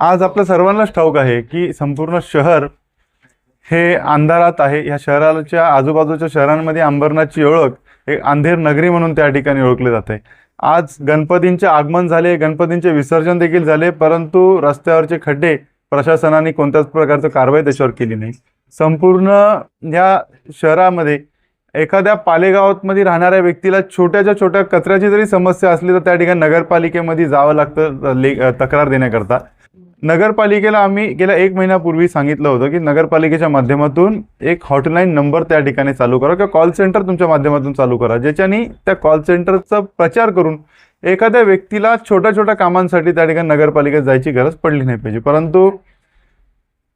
आज आपल्या सर्वांनाच ठाऊक आहे की संपूर्ण शहर हे अंधारात आहे. या शहराच्या आजूबाजूच्या शहरांमध्ये अंबरनाथची ओळख एक अंधेर नगरी म्हणून त्या ठिकाणी ओळखले जाते. आज गणपतींचे आगमन झाले गणपतींचे विसर्जन देखील झाले परंतु रस्त्यावरचे खड्डे प्रशासनाने कोणत्याच प्रकारचं कारवाई त्याच्यावर केली नाही. संपूर्ण या शहरामध्ये एखाद्या पालेगावामध्ये राहणाऱ्या व्यक्तीला छोट्याच्या छोट्या कचऱ्याची जरी समस्या असली तर त्या ठिकाणी नगरपालिकेमध्ये जावं लागतं ले तक्रार देण्याकरता. नगरपालिकेला आम्ही गेल्या एक महिन्यापूर्वी सांगितलं होतं की नगरपालिकेच्या माध्यमातून एक हॉटलाईन नंबर त्या ठिकाणी चालू करा किंवा कॉल सेंटर तुमच्या माध्यमातून चालू करा ज्याच्यानी त्या कॉल सेंटरचा प्रचार करून एखाद्या व्यक्तीला छोट्या छोट्या कामांसाठी त्या ठिकाणी नगरपालिकेत जायची गरज पडली नाही पाहिजे. परंतु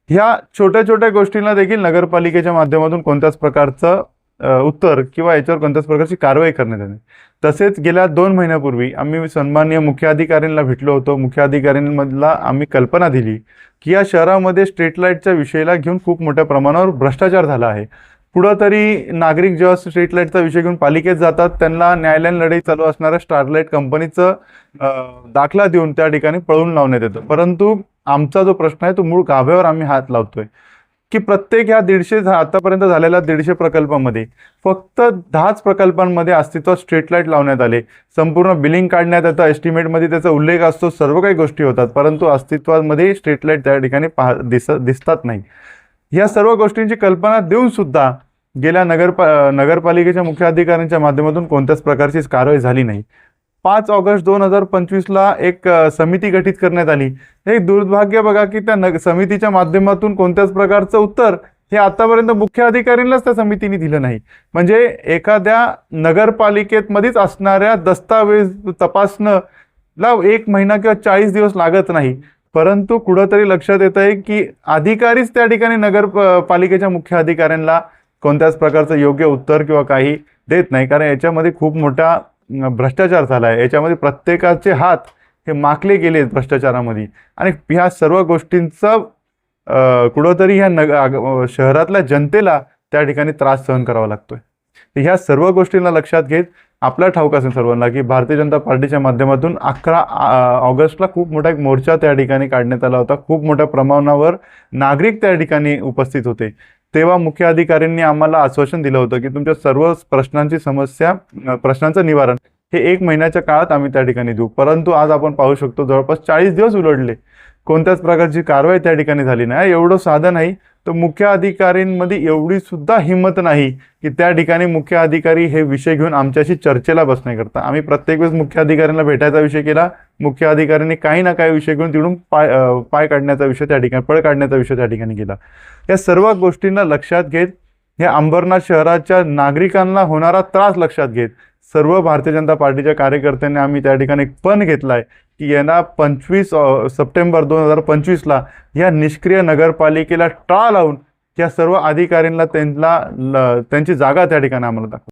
ह्या छोट्या छोट्या गोष्टींना देखील नगरपालिकेच्या माध्यमातून कोणत्याच प्रकारचं उत्तर किंवा याच्यावर कोणत्याच प्रकारची कारवाई करण्यात येते तसेच गेल्या दोन महिन्यापूर्वी आम्ही सन्माननीय मुख्याधिकाऱ्यांना भेटलो होतो. मुख्याधिकाऱ्यांमधला आम्ही कल्पना दिली की या शहरामध्ये स्ट्रीट लाईटच्या विषयाला घेऊन खूप मोठ्या प्रमाणावर भ्रष्टाचार झाला आहे. पुढं तरी नागरिक जेव्हा स्ट्रीट लाईटचा विषय घेऊन पालिकेत जातात त्यांना न्यायालयीन लढाई चालू असणाऱ्या स्टारलाईट कंपनीचं दाखला देऊन त्या ठिकाणी पळवून लावण्यात येतं. परंतु आमचा जो प्रश्न आहे तो मूळ गाभ्यावर आम्ही हात लावतोय. की प्रत्येक ह्या दीडशे झा- आतापर्यंत झालेल्या दीडशे प्रकल्पामध्ये फक्त दहाच प्रकल्पांमध्ये अस्तित्वात स्ट्रीट लाइट लावण्यात आले. संपूर्ण बिलिंग काढण्यात येतं एस्टिमेटमध्ये त्याचा उल्लेख असतो. सर्व काही गोष्टी होतात परंतु अस्तित्वामध्ये स्ट्रीट लाइट त्या ठिकाणी पाह दिस दिसतात नाही. या सर्व गोष्टींची कल्पना देऊन सुद्धा गेल्या नगरपा नगरपालिकेच्या मुख्य अधिकाऱ्यांच्या माध्यमातून कोणत्याच प्रकारची कारवाई झाली नाही. पाच ऑगस्ट दोन हजार पंचवीसला एक समिती गठीत करण्यात आली. हे दुर्भाग्य बघा की त्या नग समितीच्या माध्यमातून कोणत्याच प्रकारचं उत्तर हे आतापर्यंत मुख्य अधिकाऱ्यांनाच त्या समितीने दिलं नाही. म्हणजे एखाद्या नगरपालिकेत मध्येच असणाऱ्या दस्तावेज तपासणं ला एक महिना किंवा चाळीस दिवस लागत नाही. परंतु कुठंतरी लक्षात येत आहे की अधिकारीच त्या ठिकाणी नगर पालिकेच्या मुख्य अधिकाऱ्यांना कोणत्याच प्रकारचं योग्य उत्तर किंवा काही देत नाही. कारण याच्यामध्ये खूप मोठा भ्रष्टाचार झाला आहे याच्यामध्ये प्रत्येकाचे हात हे माकले गेले आहेत भ्रष्टाचारामध्ये. आणि ह्या सर्व गोष्टींचा कुठंतरी ह्या नग शहरातल्या जनतेला त्या ठिकाणी त्रास सहन करावा लागतोय. तर ह्या सर्व गोष्टींना लक्षात घेत आपला ठाऊक असेल सर्वांना की भारतीय जनता पार्टीच्या माध्यमातून अकरा ऑगस्टला खूप मोठा एक मोर्चा त्या ठिकाणी काढण्यात आला होता. खूप मोठ्या प्रमाणावर नागरिक त्या ठिकाणी उपस्थित होते. तेव्हा मुख्य अधिकाऱ्यांनी आम्हाला आश्वासन दिलं होतं की तुमच्या सर्व प्रश्नांची समस्या प्रश्नांचं निवारण हे एक महिन्याच्या काळात आम्ही त्या ठिकाणी देऊ. परंतु आज आपण पाहू शकतो जवळपास चाळीस दिवस उलटले. कोणत्याच प्रकारची कारवाई त्या ठिकाणी झाली नाही. एवढं साधं नाही. तर मुख्य अधिकारींमध्ये एवढी सुद्धा हिंमत नाही की त्या ठिकाणी मुख्य अधिकारी हे विषय घेऊन आमच्याशी चर्चेला बसण्याकरता आम्ही प्रत्येक वेळेस मुख्य अधिकाऱ्यांना भेटायचा विषय केला. मुख्य अधिकाऱ्यांनी काही ना काही विषय घेऊन तिकडून पाय पाय काढण्याचा विषय त्या ठिकाणी पळ काढण्याचा विषय त्या ठिकाणी केला. या सर्व गोष्टींना लक्षात घेत हे अंबरनाथ शहराच्या नागरिकांना होणारा त्रास लक्षात घेत सर्व भारतीय जनता पार्टीच्या कार्यकर्त्यांनी आम्ही त्या ठिकाणी एक पण आहे की यांना पंचवीस सप्टेंबर दोन हजार पंचवीसला या निष्क्रिय नगरपालिकेला टाळ लावून या सर्व अधिकाऱ्यांना त्यांना त्यांची जागा त्या ठिकाणी आम्हाला दाखवा.